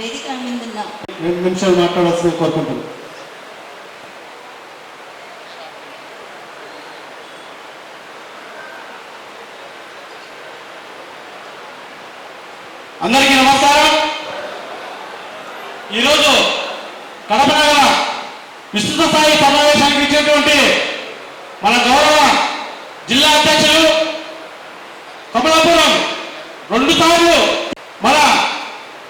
వేదిక మీద రెండు నిమిషాలు మాట్లాడాల్సింది కోరుకుంటున్నాను. అందరికీ నమస్కారం. ఈరోజు కడప నగర విస్తృత స్థాయి సమావేశానికి ఇచ్చేటువంటి మన గౌరవ జిల్లా అధ్యక్షులు కమలాపురం రెండు సార్లు మన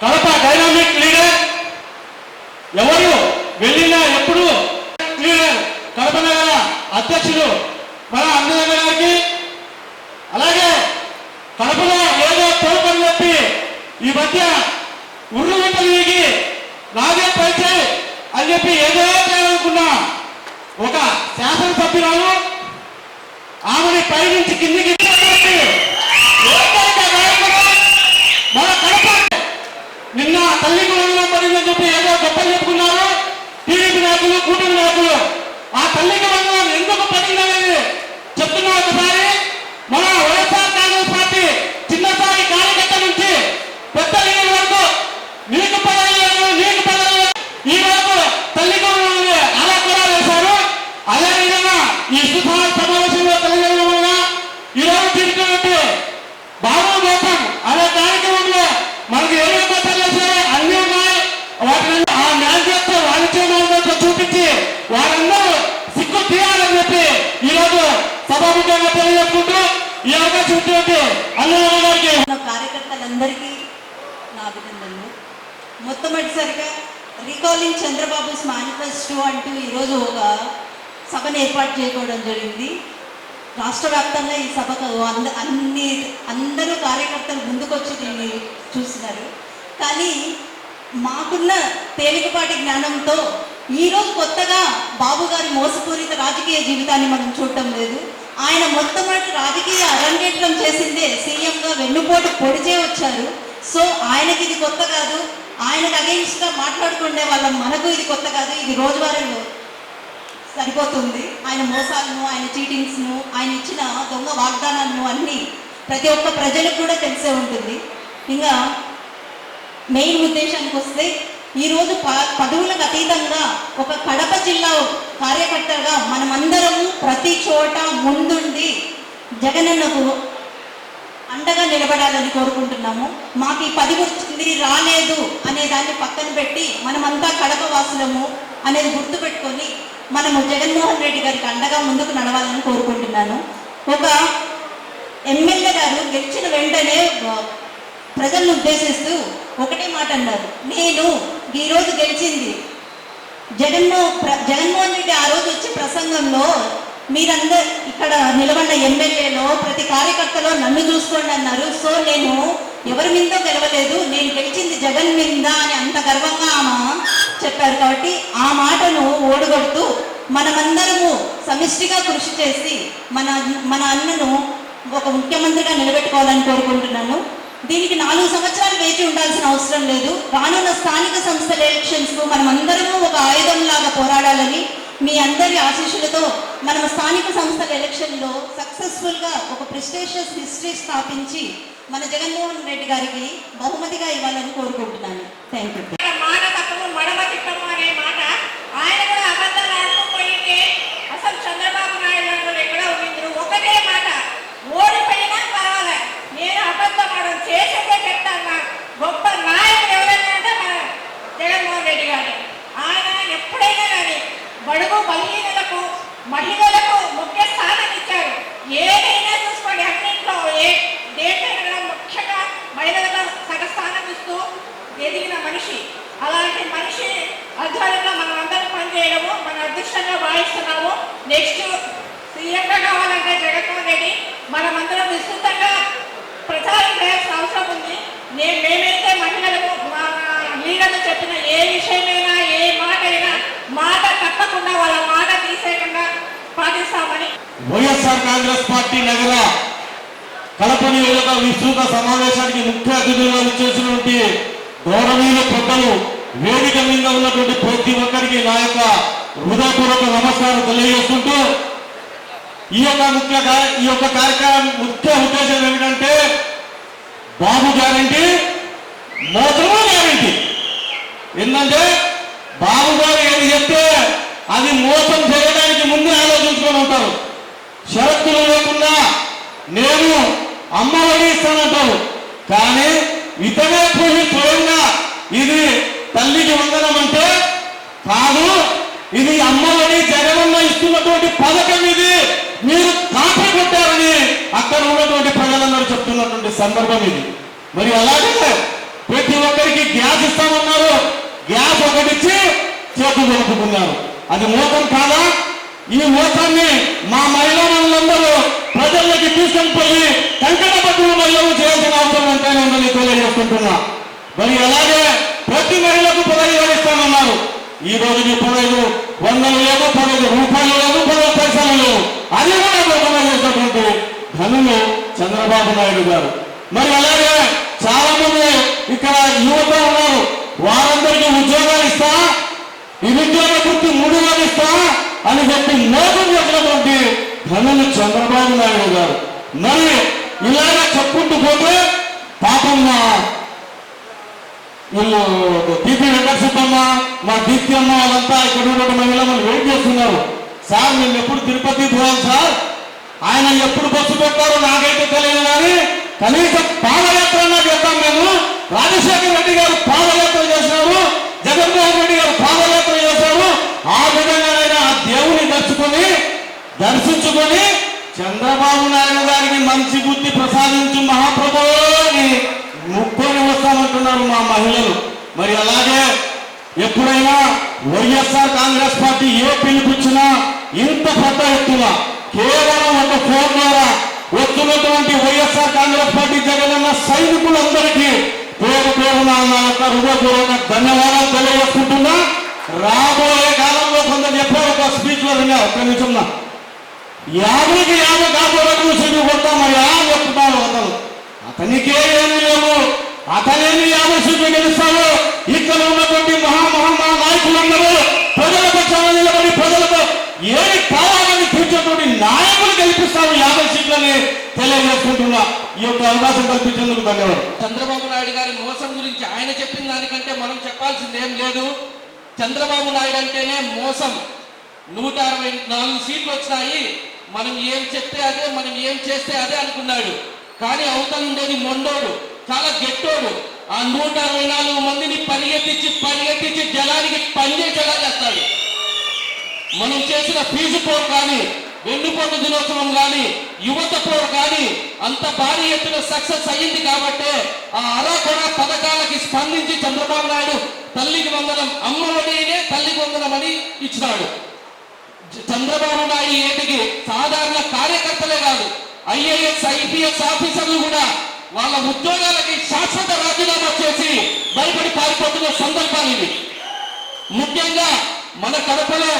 కడప డైనామిక్ లీడర్ ఎవరు వెళ్ళినా ఎప్పుడు లీడర్ కడప నగర అధ్యక్షులు మన అందరి గారికి అలాగే కడపలో ఏదో తోపని చెప్పి ఈ మధ్య ఉర్రు వీగి నాదే పైచే అని చెప్పి ఏదో చేయాలనుకున్నా ఒక శాసనసభ్యురాలు ఆమెని పైనుంచి కిందికి మన కడప నిన్న తల్లి కూడా పడిందని చెప్పి ఏదో గొప్పలు చెప్పుకున్నారు. టీడీపీ నాయకులు కూటమి నాయకులు. ఆ తల్లికి మనం ఎందుకు పడిందనేది చెప్తున్నా ఒకసారి. మన వైఎస్ఆర్ కాంగ్రెస్ పార్టీ చిన్నసారి కార్యకర్త నుంచి పెద్ద లీడర్ వరకు నీకు పదవి లేదు నీకు పదవి లేదు ఈ వరకు తల్లికి వందనాన్ని అలా కూడా వేశారు అదేవిధంగా ఈ సుధార సమావేశంలో తెలియజేయడం వల్ల ఈ రోజు తిరుగుతున్నట్టు బాబు గోపం అనే కార్యక్రమంలో మనకి ఏ పత్రాలు చేశారో అన్ని ఉన్నాయి వాటిని ఆ మ్యాన్ఫెస్టో వాణిజ్య మ్యాన్ఫెస్టో చూపించి వారందరూ సిగ్గు తీయాలని చెప్పి ఈ రోజు సభాముఖంగా తెలియజేసుకుంటూ ఈ అవకాశం ఇచ్చినట్టు అన్నయ్య గారికి కార్యకర్తలందరికీ నా అభినందనలు. మొట్టమొదటిసారిగా రీకాలింగ్ చంద్రబాబుస్ మేనిఫెస్టో అంటూ ఈరోజు ఒక సభను ఏర్పాటు చేసుకోవడం జరిగింది. రాష్ట్ర వ్యాప్తంగా ఈ సభకు అంద అన్ని అందరూ కార్యకర్తలు ముందుకొచ్చి దీన్ని చూస్తున్నారు. కానీ మాకున్న తేలికపాటి జ్ఞానంతో ఈరోజు కొత్తగా బాబు గారి మోసపూరిత రాజకీయ జీవితాన్ని మనం చూడటం లేదు. ఆయన మొట్టమొదటి రాజకీయ అరంగేట్రం చేసిందే. సీఎంగా వెన్నుపోటు పొడిచే వచ్చారు. సో ఆయనకి ఇది కొత్త కాదు. ఆయనకు అగెయిన్స్ట్గా మాట్లాడుకునే వాళ్ళం మనకు ఇది కొత్త కాదు. ఇది రోజువారీ సరిపోతుంది. ఆయన మోసాలను ఆయన చీటింగ్స్ను ఆయన ఇచ్చిన దొంగ వాగ్దానాలను అన్నీ ప్రతి ఒక్క ప్రజలకు కూడా తెలిసే ఉంటుంది. ఇంకా మెయిన్ ఉద్దేశానికి వస్తే ఈరోజు ప పదవులకు అతీతంగా ఒక కడప జిల్లా కార్యకర్తగా మనమందరము ప్రతి చోట ముందుండి జగనన్నకు అండగా నిలబడాలని కోరుకుంటున్నాము. మాకు ఈ పది వచ్చింది రాలేదు అనే దాన్ని పక్కన పెట్టి మనమంతా కడప వాసులము అనేది గుర్తుపెట్టుకొని మనము జగన్మోహన్ రెడ్డి గారికి అండగా ముందుకు నడవాలని కోరుకుంటున్నాను. ఒక ఎమ్మెల్యే గారు గెలిచిన వెంటనే ప్రజలను ఉద్దేశిస్తూ ఒకటే మాట అన్నారు. నేను ఈరోజు గెలిచింది. జగన్మో జగన్మోహన్ రెడ్డి ఆ రోజు వచ్చే ప్రసంగంలో మీరందరు ఇక్కడ నిలబడిన ఎమ్మెల్యేలో ప్రతి కార్యకర్తలో నన్ను చూసుకోండి అన్నారు. సో నేను ఎవరి మీద గెలవలేదు. నేను గెలిచింది జగన్ మీద అని అంత గర్వంగా ఆమె చెప్పారు కాబట్టి ఆ మాటను ఓడగొడుతూ మనమందరము సమిష్టిగా కృషి చేసి మన మన అన్నను ఒక ముఖ్యమంత్రిగా నిలబెట్టుకోవాలని కోరుకుంటున్నాను. దీనికి నాలుగు సంవత్సరాలు వేచి ఉండాల్సిన అవసరం లేదు. రానున్న స్థానిక సంస్థల ఎలక్షన్స్కు మనం అందరము ఒక ఆయుధం లాగా పోరాడాలని మీ అందరి ఆశీస్సులతో మనం స్థానిక సంస్థల ఎలక్షన్లో సక్సెస్ఫుల్గా సక్సెస్ఫుల్గా ఒక ప్రిస్టేషియస్ హిస్టరీ స్థాపించి మన జగన్మోహన్ రెడ్డి గారికి బహుమతిగా ఇవ్వాలని కోరుకుంటున్నాను. థ్యాంక్ యూ మాట చంద్రబాబు మడమ తిప్పము అనే మాట ఆయన కూడా అబద్ధాలు ఆడుకోపోయింటే అసలు చంద్రబాబు నాయుడు గారు ఎక్కడ ఉండిండ్రు ఒకటే మాట ఓడిపోయినా పర్వాలే నేను అబద్ధం చేసేదే చెప్తాను గొప్ప నాయకుడు ఎవరైనా అంటే మన జగన్మోహన్ రెడ్డి గారు. ఆయన ఎప్పుడైనా కానీ బడుగు బలహీనలకు మహిళలకు ముఖ్య స్థానం ఇచ్చారు ఏదైనా చూసుకోండి అన్నింట్లో ఏ దేనికైనా కూడా ముఖ్యంగా మహిళలకు సగ స్థానం ఇస్తూ ఎదిగిన మనిషి అలాంటి మనిషి ఆధ్వర్యంలో మనం అందరం పనిచేయడము మన అదృష్టంగా భావిస్తున్నాము నెక్స్ట్ సీఎంగా కావాలంటే జగన్మోహన్ రెడ్డి మనమందరం విస్తృతంగా ప్రచారం చేయాల్సిన అవసరం ఉంది నేను మేమైతే మహిళలకు మా లీడర్లు చెప్పిన ఏ విషయమైనా ఏ మాట అయినా మాట తప్పకుండా వాళ్ళ మాట తీసేయకుండా పాటిస్తామని. వైఎస్ఆర్ కాంగ్రెస్ పార్టీ నగర కడప నియోజక విస్తృత సమావేశానికి ముఖ్య అతిథులుగా ఇచ్చేసినటువంటి గౌరవీయుల పెద్దలు వేదిక మీద ఉన్నటువంటి ప్రతి ఒక్కరికి నా యొక్క హృదయపూర్వక నమస్కారం తెలియజేస్తుంటూ ఈ యొక్క ముఖ్య ఈ యొక్క కార్యక్రమం ముఖ్య ఉద్దేశం ఏమిటంటే బాబు గ్యారంటీ మోసము గ్యారంటీ. ఎందుకంటే బాబు గారు ఏది చెప్తే అది మోసం చేయడానికి ముందే ఆలోచించుకొని ఉంటారు. షరతులు లేకుండా నేను అమ్మ ఇస్తానంటావు కానీ ఇతనే పోయి స్వయంగా ఇది తల్లికి వందనం అంటే కాదు ఇది అమ్మ జగనన్న ఇస్తున్నటువంటి పథకం ఇది. మీరు కాపీ అక్కడ ఉన్నటువంటి ప్రజలందరూ చెప్తున్నటువంటి సందర్భం ఇది. మరి అలాగే ప్రతి ఒక్కరికి గ్యాస్ ఇస్తామన్నారు. గ్యాస్ ఒకటిచ్చి చేతులు జరుపుకున్నారు అది మోసం కాదా? ఈ మోసాన్ని మా మహిళా మనులందరూ ప్రజల్లోకి తీసుకొని పోయి కంకణ పట్టుకున్న మహిళలు చేయాల్సిన అవసరం ఎంతైనా ఉందని తెలియజేసుకుంటున్నా. మరి అలాగే ప్రతి మహిళకు పదహైదు ఇస్తామన్నారు ఈ రోజుకి పదహైదు వందలు లేదు పదహైదు రూపాయలు లేదు పదహైదు పైసలు లేవు. అది కూడా గొప్పగా చేసినటువంటి ధనులు చంద్రబాబు నాయుడు గారు. మరి అలాగే చాలా మంది ఇక్కడ యువత ఉన్నారు. వారు నిరుద్యోగ వృత్తి మూడు వేలు ఇస్తా అని చెప్పి మోసం చేసినటువంటి ధనులు చంద్రబాబు నాయుడు గారు. మరి ఇలాగ చెప్పుకుంటూ పోతే పాపం మా వీళ్ళు దీపి వెంకటసుబ్బమ్మ మా దీప్తి అమ్మ వాళ్ళంతా ఇక్కడ ఉన్నటువంటి మహిళలు వెయిట్ చేస్తున్నారు. సార్ మేము ఎప్పుడు తిరుపతి పోయాం సార్? ఆయన ఎప్పుడు బస్సు పెట్టారో నాకైతే తెలియదు కానీ కనీసం పాదయాత్ర చేద్దాం మేము. రాజశేఖర రెడ్డి గారు పాదయాత్ర చేశారు జగన్మోహన్ రెడ్డి గారు పాదయాత్ర చేశారు ఆ విధంగానైనా ఆ దేవుని దర్శుకొని దర్శించుకొని చంద్రబాబు నాయుడు గారికి మంచి బుద్ధి ప్రసాదించు మహాప్రభు అని ముక్కొని వస్తామంటున్నారు మా మహిళలు మరి అలాగే ఎప్పుడైనా వైఎస్ఆర్ కాంగ్రెస్ పార్టీ ఏ పిలుపుచ్చినా ఇంత పెద్ద ఎత్తున కేవలం ఒక ఫోన్ ద్వారా వస్తున్నటువంటి వైఎస్ఆర్ కాంగ్రెస్ పార్టీ జగనన్న సైనికులందరికీ పేరు పేరు నా యొక్క హృదయపూర్వక ధన్యవాదాలు తెలియజేసుకుంటున్నా రాబోయే కాలంలో కొందరు చెప్పారు ఒక స్పీచ్లో విన్నా ఒక్క నిమిషం నా. యాభైకి యాభై కాపాడకు సీట్లు కొడతామయ్యా అని చెప్తున్నారు అతను అతనికి ఏమి లేవు అతనేమి యాభై సీట్లు గెలుస్తాడు ఇక్కడ ఉన్నటువంటి మహా మహా మహా నాయకులందరూ ప్రజల పక్షాన నిలబడి ప్రజలకు ఏమి కావాలని తీర్చేటువంటి నాయకులు గెలిపిస్తారు యాభై సీట్లని తెలియజేసుకుంటున్నా. ఈ యొక్క అవకాశం కల్పించేందుకు ధన్యవాదాలు. చంద్రబాబు నాయుడు గారి మోసం గురించి ఆయన చెప్పిన దానికంటే మనం చెప్పాల్సింది ఏం లేదు. చంద్రబాబు నాయుడు అంటేనే మోసం. నూట అరవై నాలుగు సీట్లు వచ్చినాయి. మనం ఏం చెప్తే అదే మనం ఏం చేస్తే అదే అనుకున్నాడు. కానీ అవతల ఉండేది మొండోడు చాలా గెట్టోడు. ఆ నూట అరవై నాలుగు మందిని పరిగెత్తించి పరిగెత్తించి జనానికి పనిచేసేలా చేస్తాడు. మనం చేసిన ఫీజు పోరు కానీ వెన్నుపోటు దినోత్సవం కానీ యువత పోరు కానీ అంత భారీ ఎత్తున సక్సెస్ అయ్యింది కాబట్టి ఆ అరాకొర పథకాలకి స్పందించి చంద్రబాబు నాయుడు తల్లికి వందనం అమ్మ తల్లికి వందనం అని ఇచ్చినాడు. చంద్రబాబు నాయుడు ఏటికి సాధారణ కార్యకర్తలే కాదు ఐఏఎస్ ఐపీఎస్ ఆఫీసర్లు కూడా వాళ్ళ ఉద్యోగాలకి శాశ్వత రాజీనామా చేసి భయపడి పారిపోతున్న సందర్భాలు ఇవి ముఖ్యంగా మన కడపలో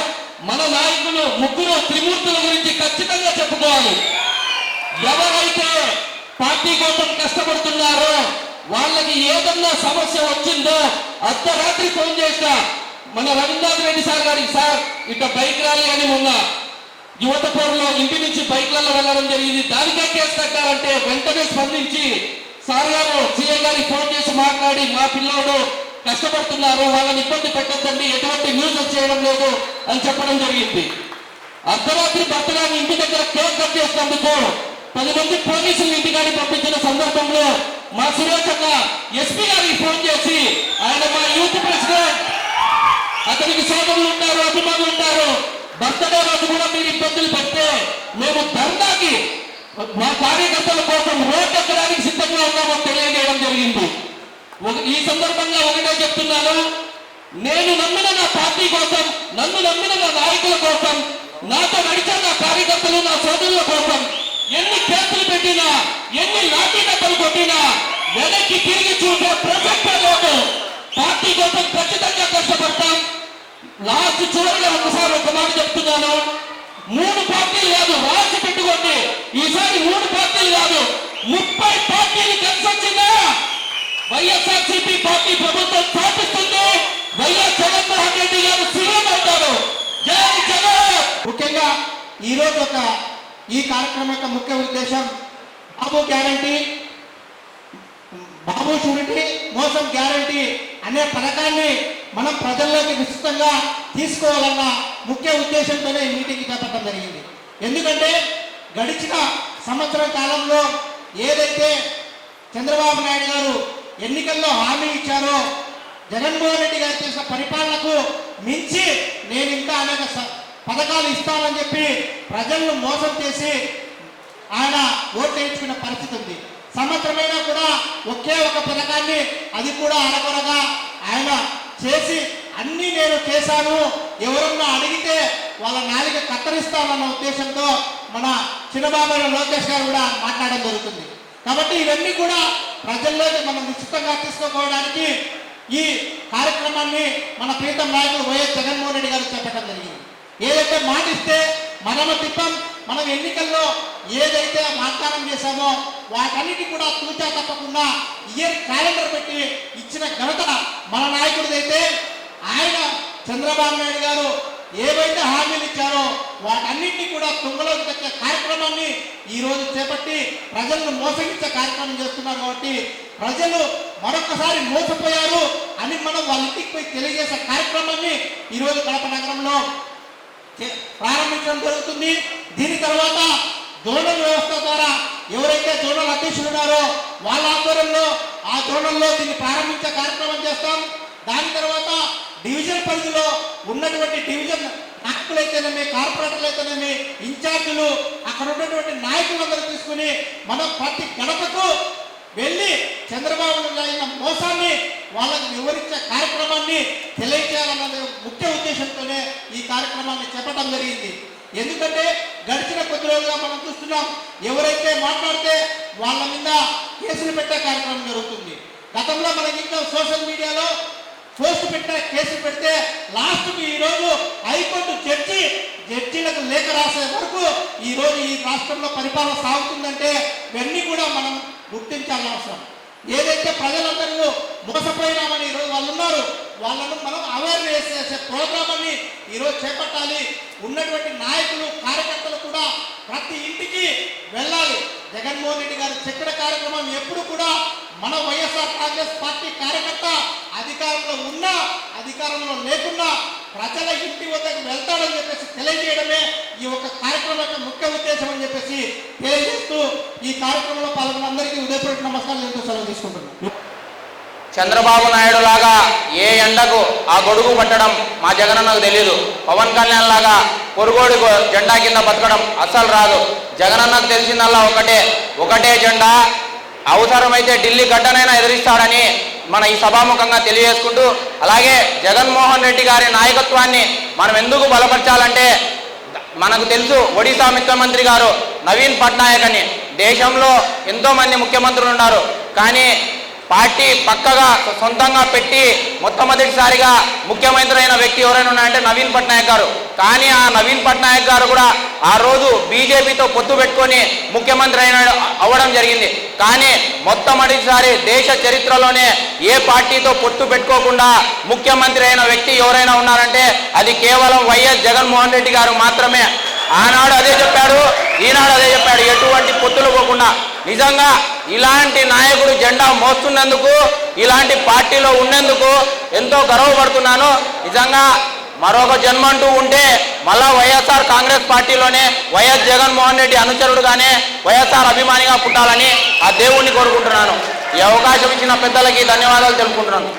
మన నాయకులు ముగ్గురు త్రిమూర్తుల గురించి ఖచ్చితంగా చెప్పుకోవాలి. ఎవరైతే పార్టీ కోసం కష్టపడుతున్నారో వాళ్ళకి ఏదన్నా సమస్య వచ్చిందో అర్ధరాత్రి ఫోన్ చేసిన మన రవీంద్రనాథ్ రెడ్డి సార్ గారికి సార్ ఇక బైక్ ర్యాలీ అని మొన్న యువత పోరులో ఇంటి నుంచి బైక్లలో వెళ్ళడం జరిగింది. దానికే కేసు కట్టారంటే వెంటనే స్పందించి సార్ గారు సీఏ గారికి ఫోన్ చేసి మాట్లాడి మా పిల్లోడు కష్టపడుతున్నారు వాళ్ళని ఇబ్బంది పెట్టద్దండి ఎటువంటి న్యూస్ చేయడం లేదు అని చెప్పడం జరిగింది. అర్ధరాత్రి భర్తగాని ఇంటి దగ్గర కేక్ కట్ చేసినందుకు పది మంది పోలీసులు ఇంటికాడికి పంపించిన సందర్భంలో మా సురేష్ అన్న ఎస్పీ గారికి ఫోన్ చేసి ఆయన మా యూత్ ప్రెసిడెంట్ అతనికి సోదరులు ఉంటారు అభిమానులు ఉంటారు. బర్త్డే రోజు కూడా మీరు ఇబ్బందులు పెడితే మేము ధర్నాకి మా కార్యకర్తల కోసం రోడ్డు ఎక్కడానికి సిద్ధంగా ఉన్నామో తెలియజేయడం జరిగింది. ఈ సందర్భంగా ఒకటే చెప్తున్నాను. నేను నమ్మిన నా పార్టీ కోసం నన్ను నమ్మిన నా నాయకుల కోసం నాతో నడిచిన నా కార్యకర్తలు నా సోదరుల కోసం ఎన్ని కేసులు పెట్టినా ఎన్ని లాఠీ దెబ్బలు కొట్టినా వెనక్కి తిరిగి చూసే ప్రసక్త లేదు. పార్టీ కోసం ఖచ్చితంగా కష్టపడతాం. లాస్ట్ చివరిగా ఒకసారి ఒక మాట చెప్తున్నాను. మూడు పార్టీలు కాదు రాసి పెట్టుకోండి. ఈసారి మూడు పార్టీలు కాదు ముప్పై పార్టీలు కలిసి వచ్చిందా? వైఎస్ఆర్ సిపి పార్టీ ప్రభుత్వం స్థాపిస్తుంది. వైఎస్ జగన్మోహన్ రెడ్డి గారు సీఎం అవుతారు. జై జగన్! ముఖ్యంగా ఈరోజు ఒక ఈ కార్యక్రమం యొక్క ముఖ్య ఉద్దేశం బాబు గ్యారంటీ బాబు షూరిటీ మోసం గ్యారంటీ అనే పథకాన్ని మనం ప్రజల్లోకి విస్తృతంగా తీసుకోవాలన్న ముఖ్య ఉద్దేశంతోనే ఈ మీటింగ్ చేపట్టడం జరిగింది. ఎందుకంటే గడిచిన సంవత్సరం కాలంలో ఏదైతే చంద్రబాబు నాయుడు గారు ఎన్నికల్లో హామీ ఇచ్చారో జగన్మోహన్ రెడ్డి గారు చేసిన పరిపాలనకు మించి నేను ఇంకా అనేక స- పథకాలు ఇస్తానని చెప్పి ప్రజలను మోసం చేసి ఆయన ఓట్లు వేయించుకున్న పరిస్థితి ఉంది. సంవత్సరమైన ఒకే ఒక పథకాన్ని అది కూడా అరకొరగా ఆయన చేసి అన్నీ నేను చేశాను. ఎవరన్నా అడిగితే వాళ్ళ నాలిక కత్తరిస్తామన్న ఉద్దేశంతో మన చిన్నబాబు లోకేష్ గారు కూడా మాట్లాడడం జరుగుతుంది. కాబట్టి ఇవన్నీ కూడా ప్రజల్లోకి మనం నిశ్చితంగా తీసుకోవడానికి ఈ కార్యక్రమాన్ని మన ప్రీతం నాయకుడు వైఎస్ జగన్మోహన్ రెడ్డి గారు చెప్పడం జరిగింది. ఏదైతే మాటిస్తే మనము తిప్పం మనం ఎన్నికల్లో ఏదైతే వాగ్దానం చేశామో వాటన్నిటి కూడా తూచా తప్పకుండా ఇయర్ క్యాలెండర్ పెట్టి ఇచ్చిన ఘనత మన నాయకుడిదైతే ఆయన చంద్రబాబు నాయుడు గారు. ఏవైతే హామీలు ఇచ్చారో వాటన్నిటిని కూడా తుంగలోకి తెచ్చే కార్యక్రమాన్ని ఈ రోజు చేపట్టి ప్రజలను మోసగించే కార్యక్రమం చేస్తున్నారు కాబట్టి ప్రజలు మరొకసారి మోసపోయారు అని మనం వాళ్ళ ఇంటికి పోయి తెలియజేసే కార్యక్రమాన్ని ఈరోజు కడప నగరంలో ప్రారంభించడం జరుగుతుంది. దీని తర్వాత జోనల్ వ్యవస్థ ద్వారా ఎవరైతే జోనల్ అధ్యక్షులు ఉన్నారో వాళ్ళ ఆధ్వర్యంలో ఆ జోనల్లో దీన్ని ప్రారంభించే కార్యక్రమం చేస్తాం. దాని తర్వాత డివిజన్ పరిధిలో ఉన్నటువంటి డివిజన్ నాయకులైతేనేమి కార్పొరేటర్లు అయితేనేమి ఇన్ఛార్జీలు అక్కడ ఉన్నటువంటి నాయకులందరూ తీసుకుని మనం ప్రతి గడపకు వెళ్ళి చంద్రబాబు నాయుడు మోసాన్ని వాళ్ళకి వివరించే కార్యక్రమాన్ని తెలియజేయాలన్నది ముఖ్య ఉద్దేశంతోనే ఈ కార్యక్రమాన్ని చెప్పడం జరిగింది. ఎందుకంటే గడిచిన కొద్ది రోజులుగా మనం చూస్తున్నాం ఎవరైతే మాట్లాడితే వాళ్ళ మీద కేసులు పెట్టే కార్యక్రమం జరుగుతుంది. గతంలో మనకి ఇంకా సోషల్ మీడియాలో పోస్ట్ పెట్టే కేసులు పెడితే లాస్ట్కి ఈ రోజు హైకోర్టు జడ్జి జడ్జీలకు లేఖ రాసే వరకు ఈ రోజు ఈ రాష్ట్రంలో పరిపాలన సాగుతుందంటే ఇవన్నీ కూడా మనం గుర్తించాల్సిన అవసరం. ఏదైతే ప్రజలందరూ మోసపోయినామని ఈరోజు వాళ్ళు ఉన్నారు వాళ్ళను మనం అవేర్నెస్ చేసే ప్రోగ్రామాన్ని ఈరోజు చేపట్టాలి. ఉన్నటువంటి నాయకులు కార్యకర్తలు కూడా ప్రతి ఇంటికి వెళ్ళాలి. జగన్మోహన్ రెడ్డి గారు చెప్పిన కార్యక్రమం ఎప్పుడు కూడా మన వైఎస్ఆర్ కాంగ్రెస్ పార్టీ కార్యకర్త అధికారంలో ఉన్నా అధికారంలో లేకున్నా ప్రజల ఇంటి వద్దకు వెళ్తాడని చెప్పేసి తెలియజేయడమే ఈ ఒక కార్యక్రమం యొక్క ముఖ్య ఉద్దేశం అని చెప్పేసి తెలియజేస్తూ ఈ కార్యక్రమంలో పాల్గొన్న అందరికీ ఉదయపూర్వక నమస్కారాలు ఎంతో సెలవు తీసుకుంటున్నాను. చంద్రబాబు నాయుడు లాగా ఏ ఎండకు ఆ గొడుగు పట్టడం మా జగనన్నకు తెలియదు పవన్ కళ్యాణ్ లాగా పొరుగోడు జెండా కింద బతకడం అస్సలు రాదు. జగనన్నకు తెలిసిందల్లా ఒకటే ఒకటే జెండా అవసరమైతే ఢిల్లీ గడ్డనైనా ఎదిరిస్తాడని మన ఈ సభాముఖంగా తెలియజేసుకుంటూ అలాగే జగన్మోహన్ రెడ్డి గారి నాయకత్వాన్ని మనం ఎందుకు బలపరచాలంటే మనకు తెలుసు ఒడిశా ముఖ్యమంత్రి గారు నవీన్ పట్నాయక్ అని. దేశంలో ఎంతోమంది ముఖ్యమంత్రులు ఉన్నారు. కానీ పార్టీ పక్కగా సొంతంగా పెట్టి మొట్టమొదటిసారిగా ముఖ్యమంత్రి అయిన వ్యక్తి ఎవరైనా ఉన్నారంటే నవీన్ పట్నాయక్ గారు. కానీ ఆ నవీన్ పట్నాయక్ గారు కూడా ఆ రోజు బీజేపీతో పొత్తు పెట్టుకొని ముఖ్యమంత్రి అయిన అవ్వడం జరిగింది. కానీ మొట్టమొదటిసారి దేశ చరిత్రలోనే ఏ పార్టీతో పొత్తు పెట్టుకోకుండా ముఖ్యమంత్రి అయిన వ్యక్తి ఎవరైనా ఉన్నారంటే అది కేవలం వైఎస్ జగన్మోహన్ రెడ్డి గారు మాత్రమే. ఆనాడు అదే చెప్పాడు ఈనాడు అదే చెప్పాడు. ఎటువంటి పొత్తులు పోకుండా. నిజంగా ఇలాంటి నాయకుడు జెండా మోస్తున్నందుకు ఇలాంటి పార్టీలో ఉన్నందుకు ఎంతో గర్వపడుతున్నాను. నిజంగా మరొక జన్మ అంటూ ఉంటే మళ్ళా వైఎస్ఆర్ కాంగ్రెస్ పార్టీలోనే వైఎస్ జగన్మోహన్ రెడ్డి అనుచరుడుగానే వైఎస్ఆర్ అభిమానిగా పుట్టాలని ఆ దేవుణ్ణి కోరుకుంటున్నాను. ఈ అవకాశం ఇచ్చిన పెద్దలకి ధన్యవాదాలు తెలుపుకుంటున్నాను.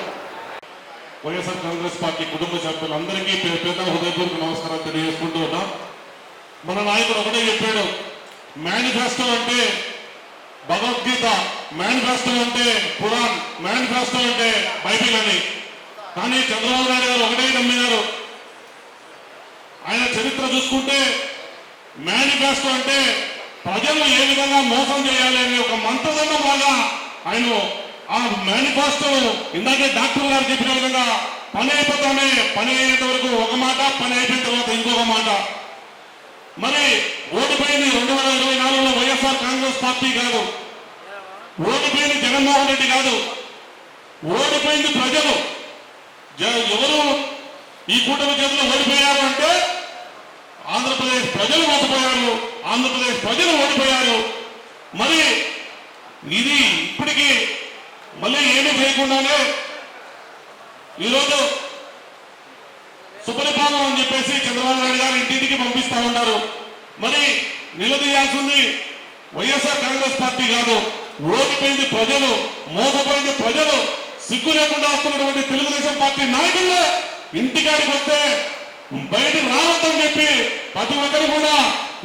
వైఎస్ఆర్ కాంగ్రెస్ పార్టీ కుటుంబ సభ్యులందరికీ హృదయపూర్వక నమస్కారాలు తెలియజేసుకుంటూ ఉన్నాం. మన నాయకుడు ఒకటే చెప్పాడు మేనిఫెస్టో అంటే భగవద్గీత మేనిఫెస్టో అంటే పురాణ్ మేనిఫెస్టో అంటే బైబిల్ అని. కానీ చంద్రబాబు నాయుడు గారు ఒకటే నమ్మినారు. ఆయన చరిత్ర చూసుకుంటే మేనిఫెస్టో అంటే ప్రజలను ఏ విధంగా మోసం చేయాలి అనే ఒక మంత్రదండం లాగా ఆయన ఆ మేనిఫెస్టో ఇందాకే డాక్టర్ గారు చెప్పిన విధంగా పని అయిపోతానే పని అయ్యేంత వరకు ఒక మాట పని అయిపోయిన తర్వాత ఇంకొక మాట. మరి ఓడిపోయింది రెండు వేల ఇరవై నాలుగులో వైఎస్ఆర్ కాంగ్రెస్ పార్టీ కాదు. ఓడిపోయింది జగన్మోహన్ రెడ్డి కాదు. ఓడిపోయింది ప్రజలు. జ- ఎవరు ఈ కూటమి చేతిలో ఓడిపోయారు అంటే ఆంధ్రప్రదేశ్ ప్రజలు ఓడిపోయారు. ఆంధ్రప్రదేశ్ ప్రజలు ఓడిపోయారు. మరి ఇది ఇప్పటికీ మళ్ళీ ఏమీ చేయకుండానే ఈరోజు సుపరిపాలన అని చెప్పేసి చంద్రబాబు నాయుడు గారు ఇంటింటికి పంపిస్తా ఉన్నారు. మరి నిలదీయాల్సింది వైఎస్ఆర్ కాంగ్రెస్ పార్టీ కాదు. ఓడిపోయింది ప్రజలు మోసపోయింది ప్రజలు సిగ్గు లేకుండా వస్తున్నటువంటి తెలుగుదేశం పార్టీ నాయకులు ఇంటికాడికి వస్తే బయటికి రావద్దని చెప్పి ప్రతి ఒక్కరు కూడా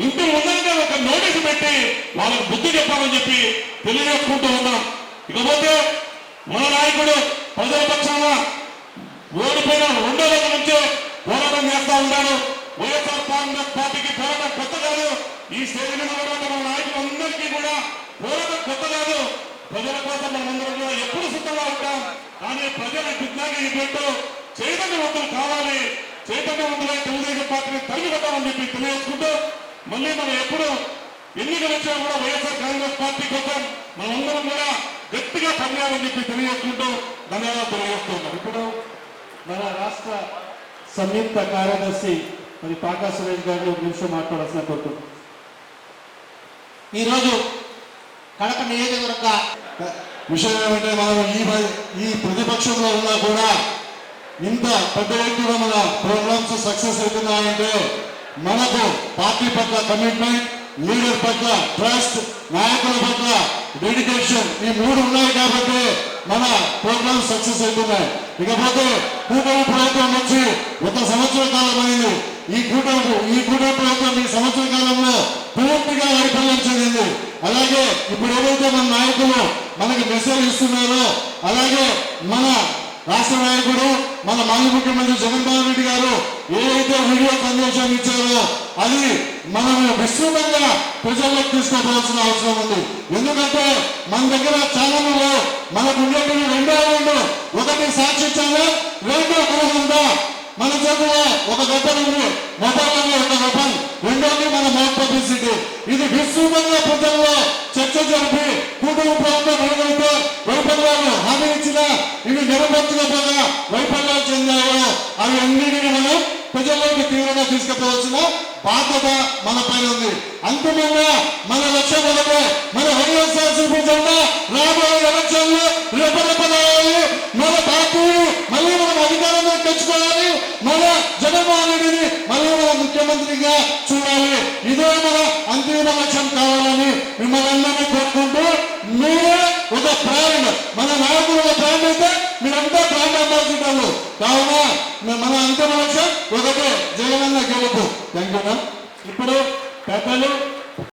ఇంటి ముందరగా ఒక నోటీసు పెట్టి వాళ్ళకి బుద్ధి చెప్పాలని చెప్పి తెలియజేసుకుంటూ ఉన్నాం. ఇకపోతే మన నాయకుడు ప్రజల పక్షాన ఓడిపోయిన రెండో రోజు నుంచే పోరాటం చేస్తా ఉన్నాడు వైఎస్ఆర్ కాంగ్రెస్ పార్టీకి పోరాటం కొత్త కాదు. ఈ స్టేజ్ మీద ఉన్నటువంటి మన నాయకులందరికీ కూడా పోరాటం కొత్త కాదు. ప్రజల కోసం మనమందరం కూడా ఎప్పుడు సిద్ధంగా ఉంటాం. కానీ ప్రజల విజ్ఞానికి పెట్టు. చైతన్యవంతులు కావాలి. చైతన్యవంతులై తెలుగుదేశం పార్టీని తరిగి పెట్టామని చెప్పి తెలియజేసుకుంటూ మళ్ళీ మనం ఎప్పుడు ఎన్నికలు వచ్చినా కూడా వైఎస్ఆర్ కాంగ్రెస్ పార్టీ కోసం మనందరం కూడా గట్టిగా పనిచేయాలని చెప్పి తెలియజేసుకుంటూ ధన్యవాదాలు తెలియజేస్తున్నాం ఇప్పుడు మన రాష్ట్ర సంయుక్త కార్యదర్శి మరి పాకా సురేష్ గారిని ఒక నిమిషం మాట్లాడాల్సిన కోరుకుంటున్నాను ఈరోజు కడప నియోజకవర్గ విషయం ఏమంటే మనం ఈ ఈ ప్రతిపక్షంలో ఉన్నా కూడా ఇంత పెద్ద ఎత్తున మన ప్రోగ్రామ్స్ సక్సెస్ అవుతున్నాయంటే మనకు పార్టీ పట్ల కమిట్మెంట్ లీడర్ పట్ల ట్రస్ట్ నాయకుల పట్ల డెడికేషన్ ఈ మూడు ఉన్నాయి కాబట్టి మన ప్రోగ్రామ్ సక్సెస్ అవుతున్నాయి. ఇకపోతే కూటమి ప్రభుత్వం వచ్చి ఒక సంవత్సర కాలం అయింది. ఈ కూటమి ఈ కూటమి ప్రభుత్వం ఈ సంవత్సర కాలంలో పూర్తిగా వైఫల్యం చెందింది. అలాగే ఇప్పుడు ఏదైతే మన నాయకులు మనకి మెసేజ్ ఇస్తున్నారో అలాగే మన రాష్ట్ర నాయకుడు మన మాజీ ముఖ్యమంత్రి జగన్మోహన్ రెడ్డి గారు ఏదైతే వీడియో సందేశాన్ని ఇచ్చారో అది మనము విస్తృతంగా ప్రజల్లోకి తీసుకోవాల్సిన అవసరం ఉంది. ఎందుకంటే మన దగ్గర ఛానల్లో మనకు ఉండేటువంటి రెండో రెండు. ఒకటి సాక్షి ఛానల్ రెండో గృహంగా మన చేతిలో ఒక వెపన్ ఉంది. మొబైల్ ఉంది ఒక వెపన్. రెండోది మన మౌత్ పబ్లిసిటీ. ఇది విస్తృతంగా ప్రజల్లో చర్చ జరిపి కుటుంబ ప్రభుత్వం ఏదైతే వైఫల్యాలు హామీ ఇచ్చిన ఇవి నిరపత్తుగా వైఫల్యాలు చెందాయో? అవి అన్నిటిని మనం ప్రజల్లోకి తీవ్రంగా తీసుకుపోవాల్సిన బాధ్యత మన పైన ఉంది. అంతిమంగా మన లక్ష్యం ఒకటే మన వైఎస్ఆర్ సిపి జెండా రాబోయే ఎలక్షన్లు రెపరెపలాలి మన పార్టీని మళ్ళీ మనం అధికారంలో తెచ్చుకోవాలి. మన జగన్మోహన్ రెడ్డిని మళ్ళీ మన ముఖ్యమంత్రిగా చూడాలి. ఇదే మన అంతిమ లక్ష్యం కావాలని మిమ్మల్ని అందరినీ కోరుకుంటూ నువ్వు ఒక ప్రాణం మన నాయకుడు ఒక ప్రాణం అయితే మీరంతా ప్రాణం అంబాసిడర్లు కావున మన అంతిమ లక్ష్యం ఒకటే జగనన్న గెలుపు. థ్యాంక్ ఇప్పుడు పెద్దలు